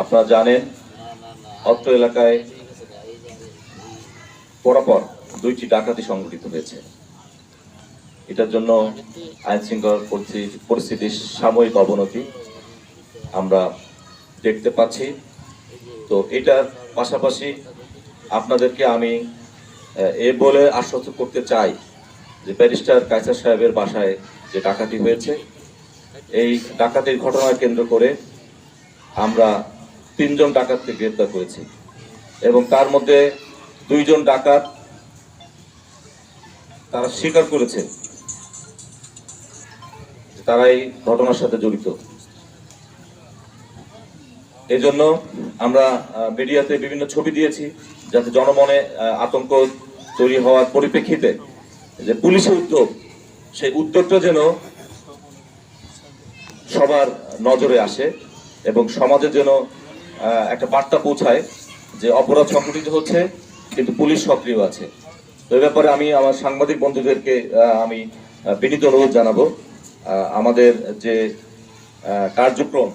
আপনারা জানেন, অত্র এলাকায় পরপর দুইটি ডাকাতি সংঘটিত হয়েছে। এটার জন্য আইন শৃঙ্খলা পরিস্থিতি- পরিস্থিতির সাময়িক অবনতি আমরা দেখতে পাচ্ছি। তো এটার পাশাপাশি আপনাদেরকে আমি, এ বলে আশ্বস্ত করতে চাই যে ব্যারিস্টার কাইসার সাহেবের বাসায় যে ডাকাতি হয়েছে, এই ডাকাতির ঘটনা কেন্দ্র করে আমরা তিনজন ডাকাতকে গ্রেপ্তার করেছি এবং তার মধ্যে দুইজন ডাকাত তারা স্বীকার করেছে তারাই ঘটনার সাথে জড়িত। এই জন্য আমরা মিডিয়াতে বিভিন্ন ছবি দিয়েছি যাতে জনমনে আতঙ্ক তৈরি হওয়ার পরিপ্রেক্ষিতে যে পুলিশের উদ্যোগ, সেই উদ্যোগটা যেন সবার নজরে আসে এবং সমাজে যেন একটা বার্তা পৌঁছায় যে অপরাধ সংঘটিত হচ্ছে, কিন্তু পুলিশ সক্রিয় আছে। তো এই ব্যাপারে আমি আমার সাংবাদিক বন্ধুদেরকে আমি বিনীত অনুরোধ জানাব। আমাদের যে কার্যক্রম,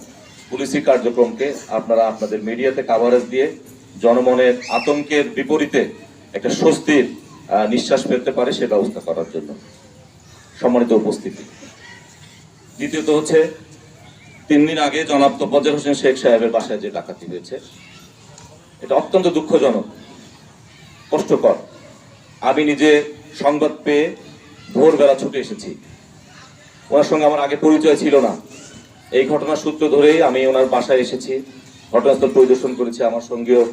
পুলিশি কার্যক্রমকে আপনারা আপনাদের মিডিয়াতে কাভারেজ দিয়ে জনমনের আতঙ্কের বিপরীতে একটা স্বস্তির নিঃশ্বাস ফেলতে পারে সে ব্যবস্থা করার জন্য। সম্মানিত উপস্থিতি। দ্বিতীয়ত হচ্ছে তিন দিন আগে জনাব তোফাজ্জল হোসেন শেখ সাহেবের বাসায় যে ডাকাতি হয়েছে, এটা অত্যন্ত দুঃখজনক, কষ্টকর। আমি নিজে সংবাদ পেয়ে ভোরবেলা ছুটে এসেছি। ওনার সঙ্গে আমার আগে পরিচয় ছিল না। এই ঘটনার সূত্র ধরেই আমি ওনার বাসায় এসেছি। ঘটনাস্থল পরিদর্শন করেছি, আমার সঙ্গেও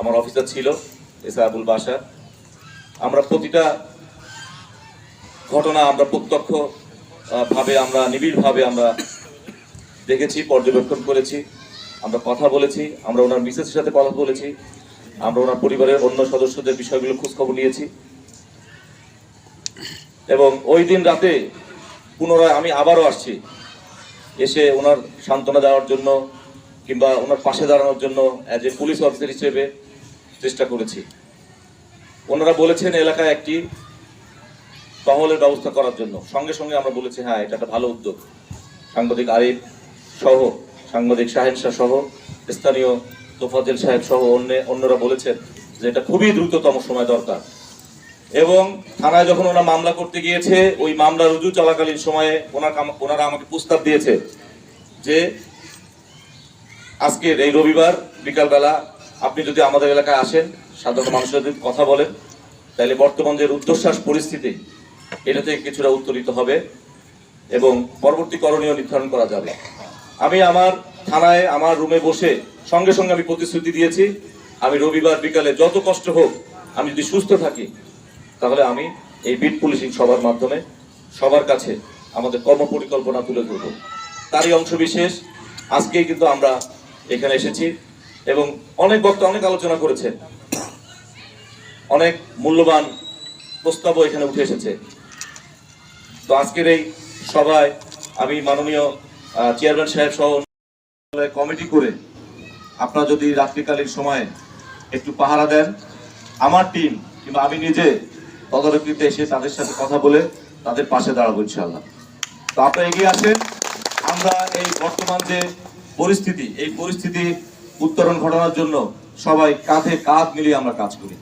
আমার অফিসার ছিল এসা আবুল বাসা আমরা প্রতিটা ঘটনা আমরা প্রত্যক্ষ ভাবে আমরা নিবিড়ভাবে আমরা দেখেছি, পর্যবেক্ষণ করেছি, আমরা কথা বলেছি, আমরা ওনার মিসেসের সাথে কথা বলেছি, আমরা ওনার পরিবারের অন্য সদস্যদের বিষয়গুলো খোঁজখবর নিয়েছি। এবং ওই দিন রাতে পুনরায় আমি আবারও আসছি, এসে ওনার সান্ত্বনা দেওয়ার জন্য কিংবা ওনার পাশে দাঁড়ানোর জন্য অ্যাজ এ পুলিশ অফিসার হিসেবে চেষ্টা করেছি। ওনারা বলেছেন এলাকায় একটি টহলের ব্যবস্থা করার জন্য। সঙ্গে সঙ্গে আমরা বলেছি হ্যাঁ এটা একটা ভালো উদ্যোগ। সাংবাদিক আরিফ সহ, সাংবাদিক শাহেদ শাহ সহ, স্থানীয় তোফাজেল সাহেব সহ অন্য, অন্যরা বলেছেন যে এটা খুবই দ্রুততম সময় দরকার। এবং থানায় যখন ওরা মামলা করতে গিয়েছে, ওই মামলা রুজু চলাকালীন সময়ে ওনার ওনারা আমাকে প্রস্তাব দিয়েছে যে আজকের এই রবিবার বিকালবেলা আপনি যদি আমাদের এলাকায় আসেন, সাধারণ মানুষের যদি কথা বলেন, তাহলে বর্তমান যে রুদ্ধশ্বাস পরিস্থিতি এটা থেকে কিছুটা উত্তরিত হবে এবং পরবর্তী করণীয় নির্ধারণ করা যাবে। আমি আমার থানায়, আমার রুমে বসে সঙ্গে সঙ্গে আমি প্রতিশ্রুতি দিয়েছি। আমি রবিবার বিকালে যত কষ্ট হোক, আমি যদি সুস্থ থাকি, তাহলে আমি এই বিট পুলিশিং সবার মাধ্যমে সবার কাছে আমাদের কর্মপরিকল্পনা তুলে ধরব। তারই অংশ বিশেষ আজকেই কিন্তু আমরা এখানে এসেছি এবং অনেক বক্তা অনেক আলোচনা করেছেন। অনেক মূল্যবান প্রস্তাবও এখানে উঠে এসেছে। তো আজকের এই সভায় আমি মাননীয় চেয়ারম্যান সাহেব সহ কমিটি করে আপনারা যদি রাত্রিকালীন সময়ে একটু পাহারা দেন, আমার টিম কিংবা আমি নিজে তদারকিতে এসে তাদের সাথে কথা বলে তাদের পাশে দাঁড়াবো ইনশাল্লাহ তো আপনারা এগিয়ে আসেন, আমরা এই বর্তমান যে পরিস্থিতি, এই পরিস্থিতি উত্তরণ ঘটানোর জন্য সবাই কাঁধে কাঁধ মিলিয়ে আমরা কাজ করি।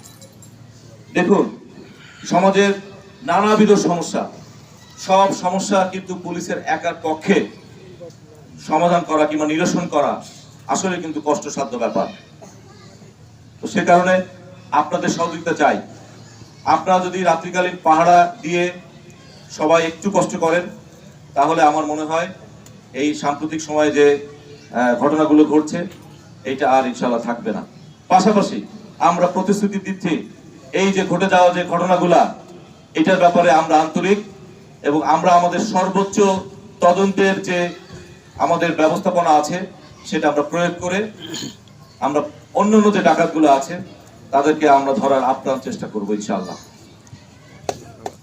দেখুন, সমাজের নানাবিধ সমস্যা, সব সমস্যা কিন্তু পুলিশের একার পক্ষে সমাধান করা কিংবা নিরসন করা আসলে কিন্তু কষ্টসাধ্য ব্যাপার। তো সে কারণে আপনাদের সহযোগিতা চাই। আপনারা যদি রাত্রিকালীন পাহারা দিয়ে সবাই একটু কষ্ট করেন, তাহলে আমার মনে হয় এই সাম্প্রতিক সময়ে যে ঘটনাগুলো ঘটছে, এইটা আর ইনশাল্লাহ থাকবে না। পাশাপাশি আমরা প্রতিশ্রুতি দিচ্ছি, এই যে ঘটে যাওয়া যে ঘটনাগুলা, এটার ব্যাপারে আমরা আন্তরিক এবং আমরা আমাদের সর্বোচ্চ তদন্তের যে আমাদের ব্যবস্থাপনা আছে, সেটা আমরা প্রয়োগ করে আমরা অন্য অন্য যে ডাকাতগুলো আছে, তাদেরকে আমরা ধরার আপ্রাণ চেষ্টা করব ইনশাআল্লাহ।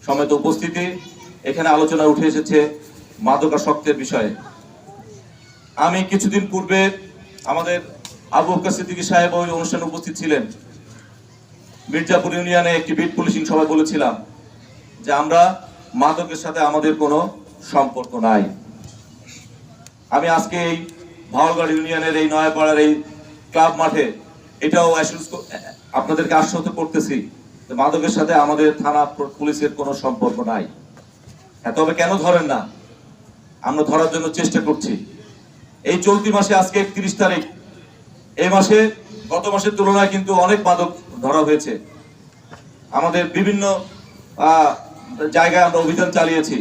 সমেত উপস্থিতি, এখানে আলোচনা উঠে এসেছে মাদকাসক্তের বিষয়ে। আমি কিছুদিন পূর্বে আমাদের আবু বকর সিদ্দিকী সাহেব ওই অনুষ্ঠানে উপস্থিত ছিলেন। মির্জাপুর ইউনিয়নে একটি বিট পুলিশিং সভায় বলেছিলাম যে আমরা মাদকের সাথে আমাদের কোনো সম্পর্ক নাই। আজকে এই ভাওয়ালগড় ইউনিয়নের এই নয়াপাড়ার এই ক্লাব মাঠে এটাও আপনাদেরকে আশ্বস্ত করতেছি মাদকের সাথে আমাদের থানা পুলিশের কোনো সম্পর্ক নাই। হ্যাঁ তবে কেন ধরেন না? আমরা ধরার জন্য চেষ্টা করছি। এই চলতি মাসে আজকে একত্রিশ তারিখ। এই মাসে, গত মাসের তুলনায় কিন্তু অনেক মাদক ধরা হয়েছে। আমাদের বিভিন্ন জায়গায় আমরা অভিযান চালিয়েছি।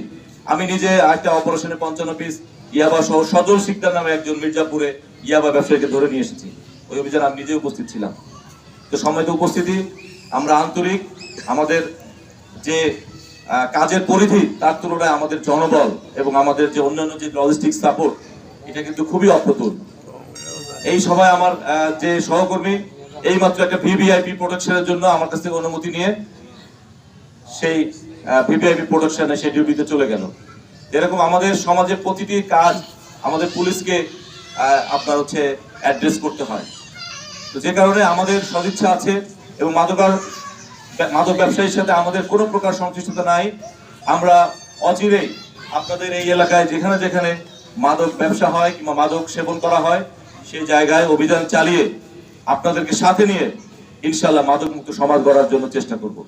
আমি নিজে একটা অপারেশনে পঞ্চান্ন পিস ইয়াবা সহ সজল শিকদার নামে একজন মির্জাপুরে ইয়াবা ব্যবসায়ীকে ধরে নিয়ে এসেছি। ওই অভিযানে আমি নিজে উপস্থিত ছিলাম। তো সময় তো উপস্থিতি, আমরা আন্তরিক আমাদের যে কাজের পরিধি, তার তুলনায় আমাদের জনবল এবং আমাদের যে অন্যান্য যে লজিস্টিক সাপোর্ট এটা কিন্তু খুবই অপ্রতুল। এই সভায় আমার যে সহকর্মী এই মাত্র একটা ভিভিআইপি প্রোটেকশনের জন্য আমার কাছ থেকে অনুমতি নিয়ে সেই ভিভিআইপি প্রোটেকশনে সেই ডিউটিতে চলে গেল। এরকম আমাদের সমাজের প্রতিটি কাজ আমাদের পুলিশকে আপনার হচ্ছে অ্যাড্রেস করতে হয়। তো যে কারণে আমাদের সদিচ্ছা আছে এবং মাদকার মাদক ব্যবসায়ীর সাথে আমাদের কোনো প্রকার সংশ্লিষ্টতা নাই। আমরা অচিরেই আপনাদের এই এলাকায় যেখানে যেখানে মাদক ব্যবসা হয় কিংবা মাদক সেবন করা হয় সেই জায়গায় অভিযান চালিয়ে আপনাদেরকে সাথে নিয়ে ইনশাল্লাহ মাদক মুক্ত সমাজ গড়ার জন্য চেষ্টা করব।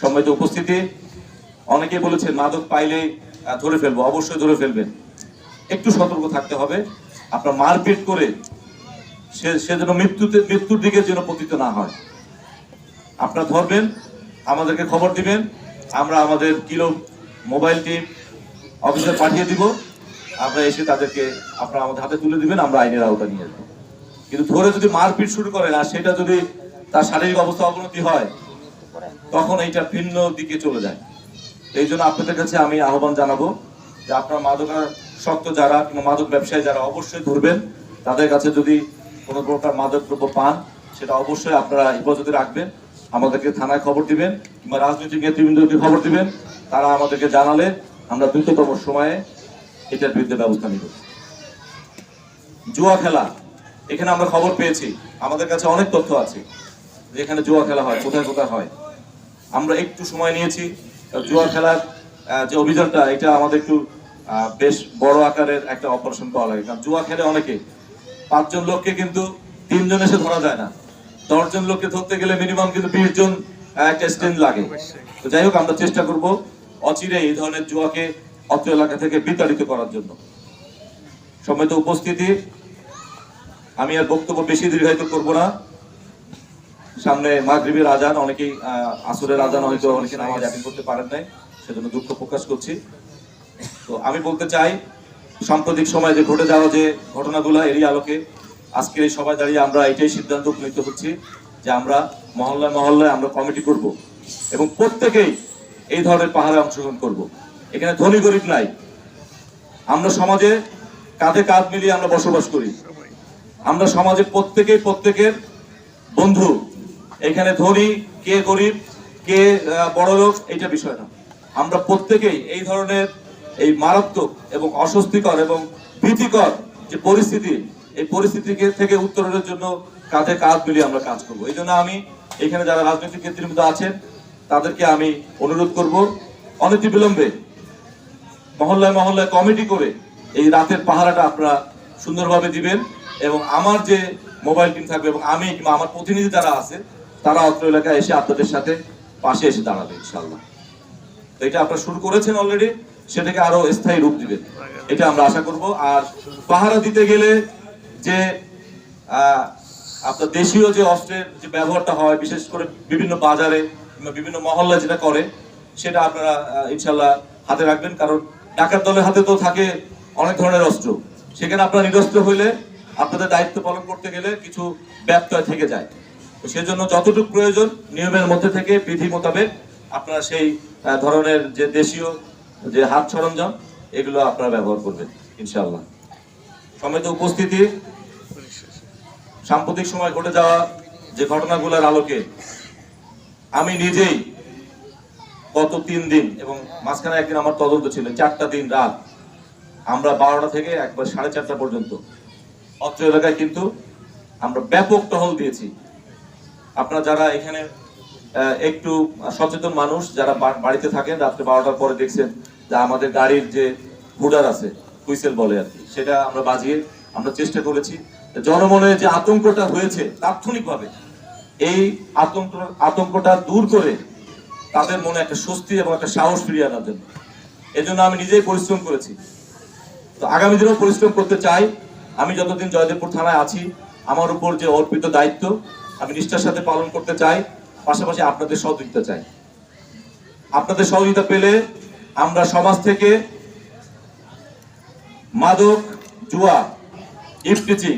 সম্মানিত উপস্থিতি অনেকেই বলেছেন মাদক পাইলে ধরে ফেলব, অবশ্যই ধরে ফেলবেন। একটু সতর্ক থাকতে হবে। আপনার মারপিট করে সে সে যেন মৃত্যুতে, মৃত্যুর দিকে যেন পতিত না হয়। আপনারা ধরবেন, আমাদেরকে খবর দিবেন, আমরা আমাদের কিলো মোবাইল টিম অফিসে পাঠিয়ে দিব। আমরা এসে তাদেরকে, আপনারা আমাদের হাতে তুলে দিবেন, আমরা আইনের আওতা নিয়ে আসব। কিন্তু ধরে যদি মারপিট শুরু করেন আর সেটা যদি তার শারীরিক অবস্থা অবনতি হয়, তখন এইটা ভিন্ন দিকে চলে যায়। এই জন্য আপনাদের কাছে আমি আহ্বান জানাব যে আপনারা মাদকার শক্ত যারা কিংবা মাদক ব্যবসায়ী যারা অবশ্যই ধরবেন, তাদের কাছে যদি কোনো প্রকার মাদক দ্রব্য পান, সেটা অবশ্যই আপনারা হেফাজতে রাখবেন। আমাদেরকে থানায় খবর দিবেন কিংবা রাজনৈতিক নেতৃবৃন্দকে খবর দিবেন। তারা আমাদেরকে জানালে আমরা দ্রুততম সময়ে এটার বিরুদ্ধে ব্যবস্থা নিব। জুয়া খেলা, এখানে আমরা খবর পেয়েছি। আমাদের কাছে অনেক তথ্য আছে যে এখানে জুয়া খেলা হয়, কোথায় কোথায় হয়। আমরা একটু সময় নিয়েছি। জুয়া খেলার যে অভিযানটা, এটা আমাদের একটু বেশ বড় আকারের একটা অপারেশন করা লাগে। কারণ জুয়া খেলে অনেকে, পাঁচজন লোককে কিন্তু তিনজন এসে ধরা যায় না। দশজন লোককে ধরতে গেলে মিনিমাম কিন্তু বিশ জন একটা লাগে। তো যাই হোক, আমরা চেষ্টা করব অচিরে এই ধরনের জুয়াকে অত্র এলাকা থেকে বিতাড়িত করার জন্য। সম্মিলিত উপস্থিতি। আমি আর বক্তব্য বেশি দীর্ঘায়িত করব না। সামনে মাগরিবের আজান, অনেকেই আসরের আজান হয়তো অনেকে নামাজ অ্যাটেন্ড করতে পারেন নাই, সেজন্য দুঃখ প্রকাশ করছি। তো আমি বলতে চাই, সাম্প্রতিক সময়ে যে ঘটে যাওয়া যে ঘটনাগুলো এরই আলোকে, আজকের এই সভায় দাঁড়িয়ে আমরা এটাই সিদ্ধান্ত উপনীত হচ্ছি যে আমরা মহল্লায় মহল্লায় আমরা কমিটি করব এবং প্রত্যেকেই এই ধরনের পাহাড়ে অংশগ্রহণ করব। এখানে ধনী গরিব নাই। আমরা সমাজে কাঁধে কাঁধ মিলিয়ে আমরা বসবাস করি। আমরা সমাজে প্রত্যেকেই প্রত্যেকের বন্ধু। এখানে ধনী, কে গরিব, কে বড় লোক, এইটা বিষয় না। আমরা প্রত্যেকেই এই ধরনের এই মারাত্মক এবং অস্বস্তিকর এবং ভীতিকর যে পরিস্থিতি, এই পরিস্থিতি থেকে উত্তরণের জন্য কাঁধে কাঁধ মিলিয়ে আমরা কাজ করব। এই জন্য আমি এখানে যারা রাজনৈতিক নেতৃবৃন্দ আছেন, তাদেরকে আমি অনুরোধ করব, অনতি বিলম্বে মহল্লায় মহল্লায় কমিটি করে এই রাতের পাহারাটা আপনারা সুন্দরভাবে দিবেন এবং আমার যে মোবাইল টিম থাকবে এবং আমি কিংবা আমার প্রতিনিধি যারা আছে তারা অত্র এলাকায় এসে আপনাদের সাথে পাশে এসে দাঁড়াবে ইনশাল্লাহ তো এটা আপনারা শুরু করেছেন অলরেডি সেটাকে আরও স্থায়ী রূপ দিবেন। এটা আমরা আশা করব। আর পাহারা দিতে গেলে যে আপনার দেশীয় যে অস্ত্রের যে ব্যবহারটা হয়, বিশেষ করে বিভিন্ন বাজারে বিভিন্ন মহল্লায় যেটা করে, সেটা আপনারা ইনশাল্লাহ হাতে রাখবেন। কারণ ডাকাত দলের হাতে তো থাকে অনেক ধরনের অস্ত্র। সেখানে আপনারা নিরস্ত্র হইলে আপনাদের দায়িত্ব পালন করতে গেলে কিছু ব্যত্যয় থেকে যায়। সেজন্য যতটুকু প্রয়োজন নিয়মের মধ্যে থেকে, বিধি মোতাবেক আপনারা সেই ধরনের যে দেশীয় যে হাত সরঞ্জাম, এগুলো আপনারা ব্যবহার করবেন ইনশাল্লাহ সমেত উপস্থিতি, সাম্প্রতিক সময় ঘটে যাওয়া যে ঘটনাগুলোর আলোকে আমি নিজেই গত তিন দিন এবং মাঝখানে একদিন আমার তদন্ত ছিল, চারটা দিন রাত, আমরা বারোটা থেকে একবার সাড়ে চারটা পর্যন্ত, অত্র এলাকায় কিন্তু আমরা ব্যাপক টহল দিয়েছি। আপনারা যারা এখানে একটু সচেতন মানুষ যারা বাড়িতে থাকেন, রাত্রে বারোটার পরে দেখছেন যে আমাদের গাড়ির যে হুডার আছে, হুইসেল বলে আর কি, সেটা আমরা বাজিয়ে আমরা চেষ্টা করেছি। জনমনে যে আতঙ্কটা হয়েছে তাৎক্ষণিকভাবে, এই আতঙ্ক, আতঙ্কটা দূর করে তাদের মনে একটা স্বস্তি এবং একটা সাহস ফিরিয়ে আনার জন্য। এজন্য আমি নিজেই পরিশ্রম করেছি। তো আগামী দিনেও পরিশ্রম করতে চাই। আমি যতদিন জয়দেবপুর থানায় আছি, আমার উপর যে অর্পিত দায়িত্ব আমি নিষ্ঠার সাথে পালন করতে চাই, পাশাপাশি আপনাদের সহযোগিতা চাই। আপনাদের সহযোগিতা পেলে আমরা সমাজ থেকে মাদক, জুয়া ইফটিচিং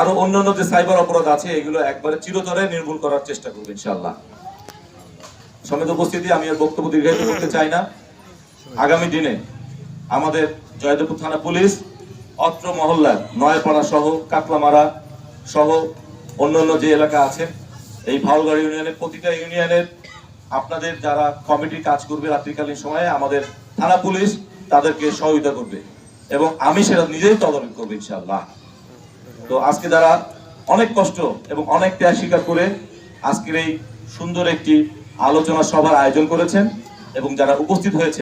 আরও অন্যান্য যে সাইবার অপরাধ আছে, এগুলো একবারে চিরতরে নির্মূল করার চেষ্টা করব ইনশাল্লাহ সমেত উপস্থিতি আমি আর বক্তব্য দীর্ঘায়িত করতে চাই না। আগামী দিনে আমাদের জয়দেবপুর থানা পুলিশ, অত্র মহল্লার নয়াপাড়া সহ কাকলামারা সহ অন্যান্য যে এলাকা আছে, এই ভাওলগড় ইউনিয়নের প্রতিটা ইউনিয়নের আপনাদের যারা কমিটি কাজ করবে রাত্রিকালীন সময়ে, আমাদের থানা পুলিশ তাদেরকে সহযোগিতা করবে এবং আমি সেটা নিজেই তদারক করব ইনশাল্লাহ তো আজকে যারা অনেক কষ্ট এবং অনেক ত্যাগ স্বীকার করে আজকের এই সুন্দর একটি আলোচনা সভার আয়োজন করেছেন এবং যারা উপস্থিত হয়েছে